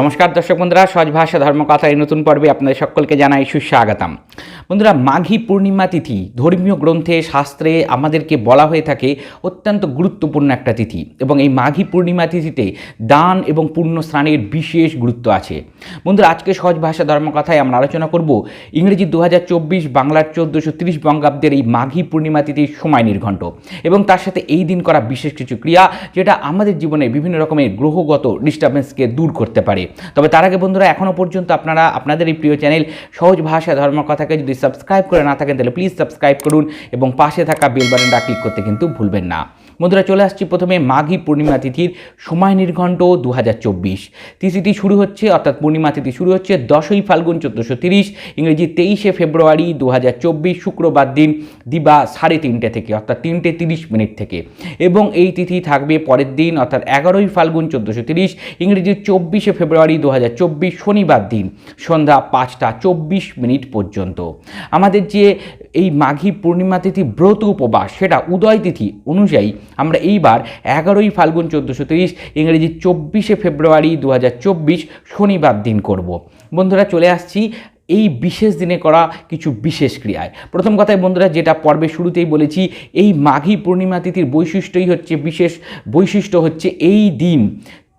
নমস্কার দর্শক বন্ধুরা সহজ ভাষা ধর্মকথা এই নতুন পর্বে আপনাদের সকলকে জানাই সুস্বাগতম। বন্ধুরা, মাঘী পূর্ণিমা তিথি, ধর্মীয় গ্রন্থে, শাস্ত্রে আমাদেরকে বলা হয়ে থাকে অত্যন্ত গুরুত্বপূর্ণ একটা তিথি এবং এই মাঘী পূর্ণিমা তিথিতে দান এবং পূর্ণ স্নানের বিশেষ গুরুত্ব আছে। বন্ধুরা, আজকে সহজ ভাষা ধর্মকথায় আমরা আলোচনা করব ইংরেজি দু হাজার চব্বিশ, বাংলার চোদ্দোশো তিরিশ বঙ্গাব্দের এই মাঘী পূর্ণিমা তিথির সময় নির্ঘণ্ট এবং তার সাথে এই দিন করা বিশেষ কিছু ক্রিয়া যেটা আমাদের জীবনে বিভিন্ন রকমের গ্রহগত ডিস্টারবেন্সকে দূর করতে পারে। তবে তার আগে বন্ধুরা এখনও পর্যন্ত আপনারা, আপনাদের এই প্রিয় চ্যানেল সহজ ভাষা ধর্মকথাকে যদি সাবস্ক্রাইব করে না থাকেন, তাহলে প্লিজ সাবস্ক্রাইব করুন এবং পাশে থাকা বেল বাটনটা ক্লিক করতে কিন্তু ভুলবেন না। বন্ধুরা চলে আসছি প্রথমে মাঘী পূর্ণিমা তিথির সময় নির্ঘণ্ট দু হাজার চব্বিশ। তিথিটি শুরু হচ্ছে, অর্থাৎ পূর্ণিমা তিথি শুরু হচ্ছে দশই ফাল্গুন চোদ্দোশো তিরিশ, ইংরেজি তেইশে ফেব্রুয়ারি দু হাজার চব্বিশ, শুক্রবার দিন, দিবা সাড়ে তিনটে থেকে, অর্থাৎ তিনটে তিরিশ মিনিট থেকে। এবং এই তিথি থাকবে পরের দিন, অর্থাৎ এগারোই ফাল্গুন চোদ্দোশো তিরিশ, ইংরেজি চব্বিশে ফেব্রুয়ারি দু হাজার চব্বিশ, শনিবার দিন, সন্ধ্যা পাঁচটা চব্বিশ মিনিট পর্যন্ত। আমাদের যে এই মাঘী পূর্ণিমা তিথি ব্রত উপবাস, সেটা উদয় তিথি অনুযায়ী আমরা এইবার এগারোই ফাল্গুন চোদ্দোশো তিরিশ ইংরেজি চব্বিশে ফেব্রুয়ারি দু হাজার চব্বিশ শনিবার দিন করব। বন্ধুরা, চলে আসছি এই বিশেষ দিনে করা কিছু বিশেষ ক্রিয়ায়। প্রথম কথায় বন্ধুরা, যেটা পর্বের শুরুতেই বলেছি, এই মাঘী পূর্ণিমা তিথির বৈশিষ্ট্যই হচ্ছে বিশেষ বৈশিষ্ট্য হচ্ছে এই দিন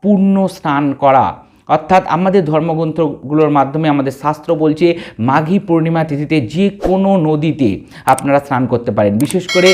পূর্ণ স্নান করা। অর্থাৎ আমাদের ধর্মগ্রন্থগুলোর মাধ্যমে আমাদের শাস্ত্র বলছে, মাঘী পূর্ণিমা তিথিতে যে কোনো নদীতে আপনারা স্নান করতে পারেন। বিশেষ করে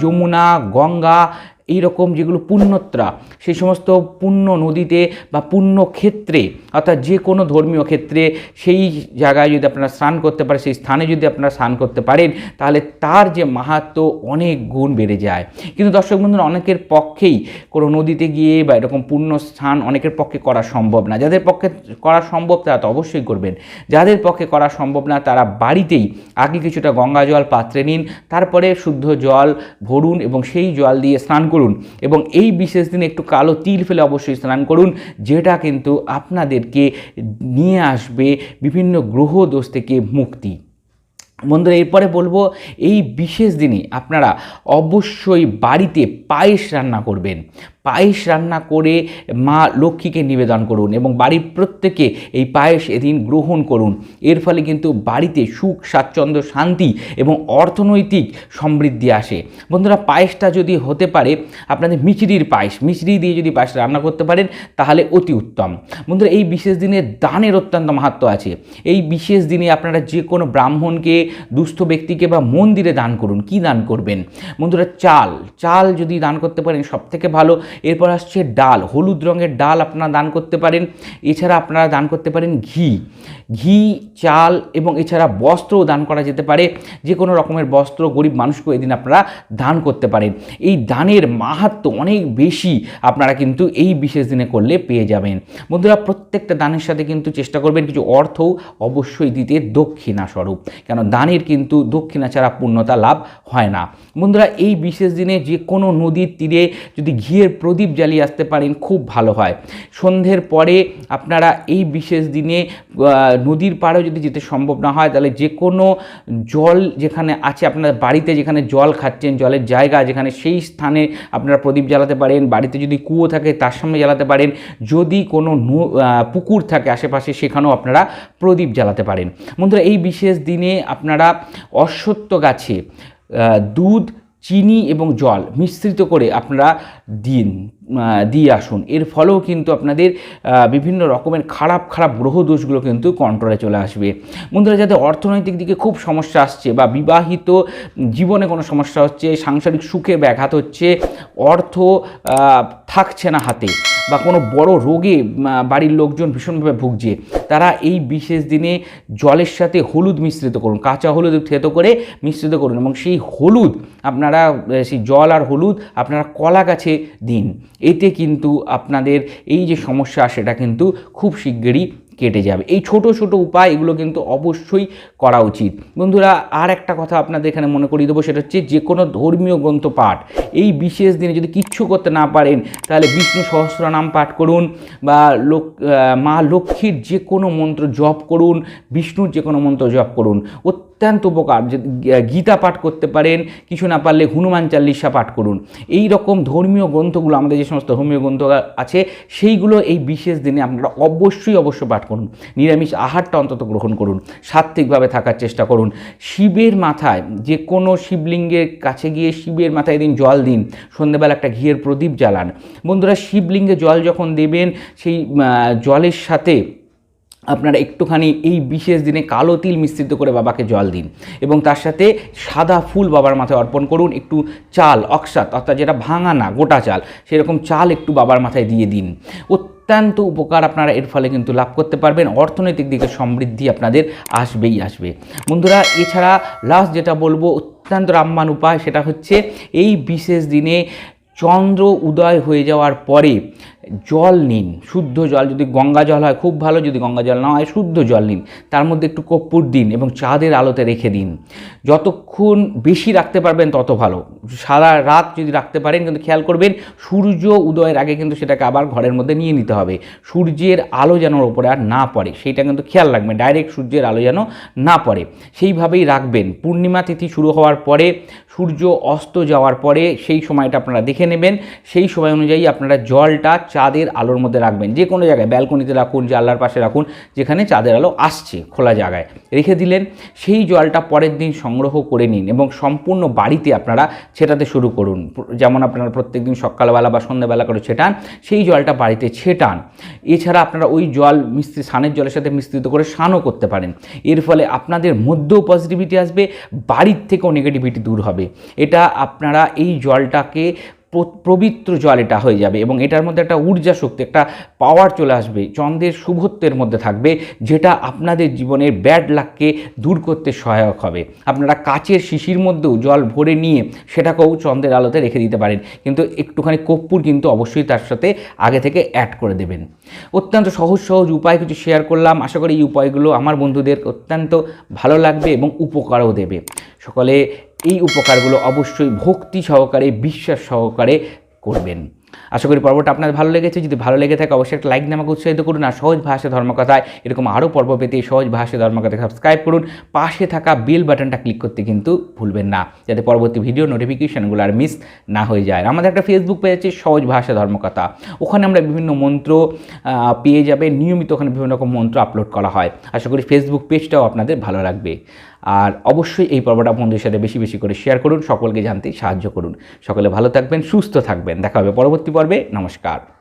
যমুনা, গঙ্গা এই রকম যেগুলো পুণ্যত্রা, সেই সমস্ত পুণ্য নদীতে বা পুণ্য ক্ষেত্রে, অর্থাৎ যে কোনো ধর্মীয় ক্ষেত্রে সেই জায়গায় যদি আপনারা স্নান করতে পারেন, সেই স্থানে যদি আপনারা স্নান করতে পারেন, তাহলে তার যে মাহাত্ম অনেক গুণ বেড়ে যায়। কিন্তু দর্শক বন্ধুরা, অনেকের পক্ষেই কোনো নদীতে গিয়ে বা এরকম পুণ্য স্থান অনেকের পক্ষে করা সম্ভব না। যাদের পক্ষে করা সম্ভব, তারা তো অবশ্যই করবেন। যাদের পক্ষে করা সম্ভব না, তারা বাড়িতেই আগে কিছুটা গঙ্গা জল পাত্রে নিন, তারপরে শুদ্ধ জল ভরুন এবং সেই জল দিয়ে স্নান করুন। এবং এই বিশেষ দিনে একটু কালো তিল ফেলে অবশ্যই স্নান করুন, যেটা কিন্তু আপনাদেরকে নিয়ে আসবে বিভিন্ন গ্রহ দোষ থেকে মুক্তি। বন্ধুরা, এরপরে বলব, এই বিশেষ দিনে আপনারা অবশ্যই বাড়িতে পায়েস রান্না করবেন। পায়েস রান্না করে মা লক্ষ্মীকে নিবেদন করুন এবং বাড়ির প্রত্যেকে এই পায়েস এদিন গ্রহণ করুন। এর ফলে কিন্তু বাড়িতে সুখ, স্বাচ্ছন্দ্য, শান্তি এবং অর্থনৈতিক সমৃদ্ধি আসে। বন্ধুরা, পায়েসটা যদি হতে পারে, আপনাদের মিচড়ির পায়েস মিচড়ি দিয়ে যদি পায়েস রান্না করতে পারেন, তাহলে অতি উত্তম। বন্ধুরা, এই বিশেষ দিনে দানের অত্যন্ত মাহাত্ম আছে। এই বিশেষ দিনে আপনারা যে কোনো ব্রাহ্মণকে, দুস্থ ব্যক্তিকে বা মন্দিরে দান করুন। কি দান করবেন? বন্ধুরা, চাল চাল যদি দান করতে পারেন সব থেকে ভালো। এরপর আসছে ডাল, হলুদ রঙের ডাল আপনারা দান করতে পারেন। এছাড়া আপনারা দান করতে পারেন ঘি। ঘি, চাল এবং এছাড়া বস্ত্রও দান করা যেতে পারে। যে কোনো রকমের বস্ত্র গরিব মানুষকে এদিন আপনারা দান করতে পারেন। এই দানের মাহাত্ম অনেক বেশি আপনারা কিন্তু এই বিশেষ দিনে করলে পেয়ে যাবেন। বন্ধুরা, প্রত্যেকটা দানের সাথে কিন্তু চেষ্টা করবেন কিছু অর্থও অবশ্যই দিতে দক্ষিণা স্বরূপ কেন, দানের কিন্তু দক্ষিণা ছাড়া পূর্ণতা লাভ হয় না। বন্ধুরা, এই বিশেষ দিনে যে কোনো নদীর তীরে যদি ঘিয়ের প্রদীপ জ্বালিয়ে আসতে পারেন, খুব ভালো হয়। সন্ধ্যের পরে আপনারা এই বিশেষ দিনে নদীর পাড়েও যদি যেতে সম্ভব না হয়, তাহলে যে কোনো জল যেখানে আছে, আপনার বাড়িতে যেখানে জল খাচ্ছেন, জলের জায়গা যেখানে, সেই স্থানে আপনারা প্রদীপ জ্বালাতে পারেন। বাড়িতে যদি কুয়ো থাকে, তার সামনে জ্বালাতে পারেন। যদি কোনো পুকুর থাকে আশেপাশে, সেখানেও আপনারা প্রদীপ জ্বালাতে পারেন। বন্ধুরা, এই বিশেষ দিনে আপনারা অশ্বত্থ গাছে দুধ চিনি এবং জল মিশ্রিত করে আপনারা দিন দিয়ে আসুন। এর ফলেও কিন্তু আপনাদের বিভিন্ন রকমের খারাপ খারাপ গ্রহ দোষগুলো কিন্তু কন্ট্রোলে চলে আসবে। বন্ধুরা যাদের অর্থনৈতিক দিকে খুব সমস্যা আসছে বা বিবাহিত জীবনে কোনো সমস্যা হচ্ছে, সাংসারিক সুখে ব্যাঘাত হচ্ছে, অর্থ থাকছে না হাতে। বা কোনো বড় রোগে বাড়ির লোকজন ভীষণভাবে ভুগছে। তারা এই বিশেষ দিনে জলের সাথে হলুদ মিশ্রিত করুন, কাঁচা হলুদ থেতো করে মিশ্রিত করুন এবং সেই হলুদ আপনারা সেই জল আর হলুদ আপনারা কলা গাছে দিন। এতে কিন্তু আপনাদের এই যে সমস্যা, সেটা কিন্তু খুব শিগগিরই কেটে যাবে। এই ছোট ছোট উপায় এগুলো কিন্তু অবশ্যই করা উচিত। বন্ধুরা, আর একটা কথা আপনাদের এখানে মনে করিয়ে দেবো, সেটা হচ্ছে যে কোনো ধর্মীয় গ্রন্থ পাঠ, এই বিশেষ দিনে যদি কিচ্ছু করতে না পারেন, তাহলে বিষ্ণু সহস্রনাম পাঠ করুন বা লোক মা লক্ষ্মীর যে কোনো মন্ত্র জপ করুন, বিষ্ণুর যে কোনো মন্ত্র জপ করুন। অত্যন্ত উপকার। গীতা পাঠ করতে পারেন, কিছু না পারলে হনুমান চাল্লিশা পাঠ করুন। এই রকম ধর্মীয় গ্রন্থগুলো আমাদের যে সমস্ত ধর্মীয় গ্রন্থ আছে, সেইগুলো এই বিশেষ দিনে আপনারা অবশ্যই অবশ্য পাঠ করুন। নিরামিষ আহারটা অন্তত গ্রহণ করুন। সাত্ত্বিকভাবে থাকার চেষ্টা করুন। শিবের মাথায়, যে কোনো শিবলিঙ্গের কাছে গিয়ে শিবের মাথায় দিন জল দিন। সন্ধ্যেবেলা একটা ঘিয়ের প্রদীপ জ্বালান। বন্ধুরা, শিবলিঙ্গে জল যখন দেবেন, সেই জলের সাথে আপনারা একটুখানি এই বিশেষ দিনে কালো তিল মিশ্রিত করে বাবাকে জল দিন এবং তার সাথে সাদা ফুল বাবার মাথায় অর্পণ করুন, একটু চাল, অক্সাত, অর্থাৎ যেটা ভাঙা না, গোটা চাল, সেরকম চাল একটু বাবার মাথায় দিয়ে দিন। অত্যন্ত উপকার আপনারা এর ফলে কিন্তু লাভ করতে পারবেন, অর্থনৈতিক দিকে সমৃদ্ধি আপনাদের আসবেই আসবে। বন্ধুরা, এছাড়া লাস্ট যেটা বলব, অত্যন্ত রামবান উপায়, সেটা হচ্ছে এই বিশেষ দিনে চন্দ্র উদয় হয়ে যাওয়ার পরে জল নিন, শুদ্ধ জল, যদি গঙ্গা জল হয় খুব ভালো, যদি গঙ্গা জল না হয় শুদ্ধ জল নিন। তার মধ্যে একটু কর্পূর দিন এবং চাঁদের আলোতে রেখে দিন। যতক্ষণ বেশি রাখতে পারবেন তত ভালো। সারা রাত যদি রাখতে পারেন কিন্তু খেয়াল করবেন, সূর্য উদয়ের আগে কিন্তু সেটাকে আবার ঘরের মধ্যে নিয়ে নিতে হবে। সূর্যের আলো যেন ওপরে আর না পড়ে, সেইটা কিন্তু খেয়াল রাখবেন। ডাইরেক্ট সূর্যের আলো যেন না পড়ে। সেইভাবেই রাখবেন। পূর্ণিমা তিথি শুরু হওয়ার পরে, সূর্য অস্ত যাওয়ার পরে সেই সময়টা আপনারা দেখে নেবেন। সেই সময় অনুযায়ী আপনারা জলটা চাঁদের আলোর মধ্যে রাখবেন, যে কোনো জায়গায়, ব্যালকনিতে রাখুন, জানলার পাশে রাখুন, যেখানে চাঁদের আলো আসছে খোলা জায়গায়। রেখে দিলেন, সেই জলটা পরের দিন সংগ্রহ করে নিন এবং সম্পূর্ণ বাড়িতে আপনারা ছেটাতে শুরু করুন। যেমন আপনারা প্রত্যেক দিন সকালবেলা বা সন্ধ্যাবেলা করে ছেটান, সেই জলটা বাড়িতে ছেটান। এছাড়া আপনারা ওই জল মিস্ত্রি স্নানের জলের সাথে মিশ্রিত করে স্নানও করতে পারেন। এর ফলে আপনাদের মধ্যেও পজিটিভিটি আসবে, বাড়ির থেকেও নেগেটিভিটি দূর হবে। এটা আপনারা এই জলটাকে পবিত্র জল এটা হয়ে যাবে এবং এটার মধ্যে একটা ঊর্জা শক্তি, একটা পাওয়ার চলে আসবে। চন্দ্রের শুভত্বের মধ্যে থাকবে, যেটা আপনাদের জীবনের ব্যাড লাককে দূর করতে সহায়ক হবে। আপনারা কাচের শিশির মধ্যেও জল ভরে নিয়ে সেটাকেও চন্দ্রের আলোতে রেখে দিতে পারেন। কিন্তু একটুখানি কর্পূর কিন্তু অবশ্যই তার সাথে আগে থেকে অ্যাড করে দেবেন। অত্যন্ত সহজ সহজ উপায় কিছু শেয়ার করলাম। আশা করি এই উপায়গুলো আমার বন্ধুদের অত্যন্ত ভালো লাগবে এবং উপকারও দেবে। সকলে এই উপকারগুলো অবশ্যই ভক্তি সহকারে, বিশ্বাস সহকারে করবেন। আশা করি পর্বটা আপনার ভালো লেগেছে। যদি ভালো লেগে থাকে, অবশ্যই একটা লাইক দিয়ে আমাকে উৎসাহিত করুন। আর সহজ ভাষা ধর্মকথায় এরকম আরও পর্ব পেতে সহজ ভাষা ধর্মকথায় সাবস্ক্রাইব করুন। পাশে থাকা বেল বাটনটা ক্লিক করতে কিন্তু ভুলবেন না, যাতে পরবর্তী ভিডিও নোটিফিকেশানগুলো আর মিস না হয়ে যায়। আমাদের একটা ফেসবুক পেজ আছে, সহজ ভাষা ধর্মকথা। ওখানে আমরা বিভিন্ন মন্ত্র পেয়ে যাবে নিয়মিত ওখানে বিভিন্ন রকম মন্ত্র আপলোড করা হয়। আশা করি ফেসবুক পেজটাও আপনাদের ভালো লাগবে। আর অবশ্যই এই পর্বটা বন্ধুদের সাথে বেশি বেশি করে শেয়ার করুন, সকলকে জানতে সাহায্য করুন। সকলে ভালো থাকবেন, সুস্থ থাকবেন। দেখা হবে পরবর্তী পর্বে। নমস্কার।